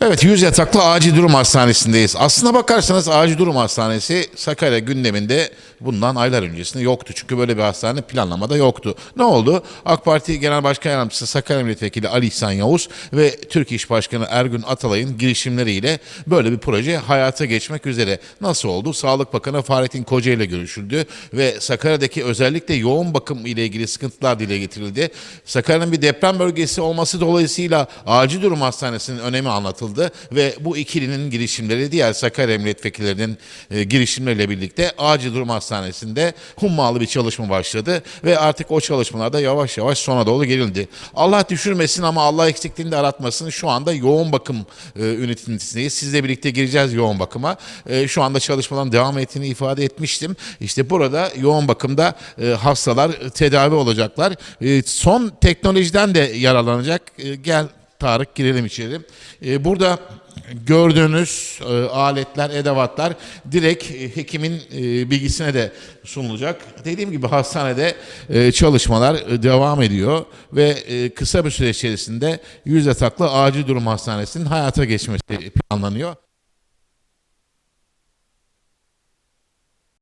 Evet yüz yataklı acil durum hastanesindeyiz. Aslına bakarsanız acil durum hastanesi Sakarya gündeminde bundan aylar öncesinde yoktu. Çünkü böyle bir hastane planlamada yoktu. Ne oldu? AK Parti Genel Başkan Yardımcısı Sakarya Milletvekili Ali İhsan Yavuz ve Türk İş Başkanı Ergün Atalay'ın girişimleriyle böyle bir proje hayata geçmek üzere. Nasıl oldu? Sağlık Bakanı Fahrettin Koca ile görüşüldü ve Sakarya'daki özellikle yoğun bakım ile ilgili sıkıntılar dile getirildi. Sakarya'nın bir deprem bölgesi olması dolayısıyla acil durum hastanesinin önemi anlatıldı ve bu ikilinin girişimleri diğer Sakarya milletvekillerinin e, girişimleriyle birlikte acil durum hastanesinde hummalı bir çalışma başladı ve artık o çalışmalarda yavaş yavaş sona doğru gelildi. Allah düşürmesin ama Allah eksikliğini de aratmasın. Şu anda yoğun bakım e, ünitindeyiz. Sizle birlikte gireceğiz yoğun bakıma. E, şu anda çalışmadan devam ettiğini ifade etmiştim. İşte burada yoğun bakımda e, hastalar tedavi olacaklar. E, son teknolojiden de yararlanacak. E, gel Tarık girelim içeri. E, burada gördüğünüz e, aletler, edevatlar direkt e, hekimin e, bilgisine de sunulacak. Dediğim gibi hastanede e, çalışmalar e, devam ediyor ve e, kısa bir süre içerisinde yüz yataklı acil durum hastanesinin hayata geçmesi planlanıyor.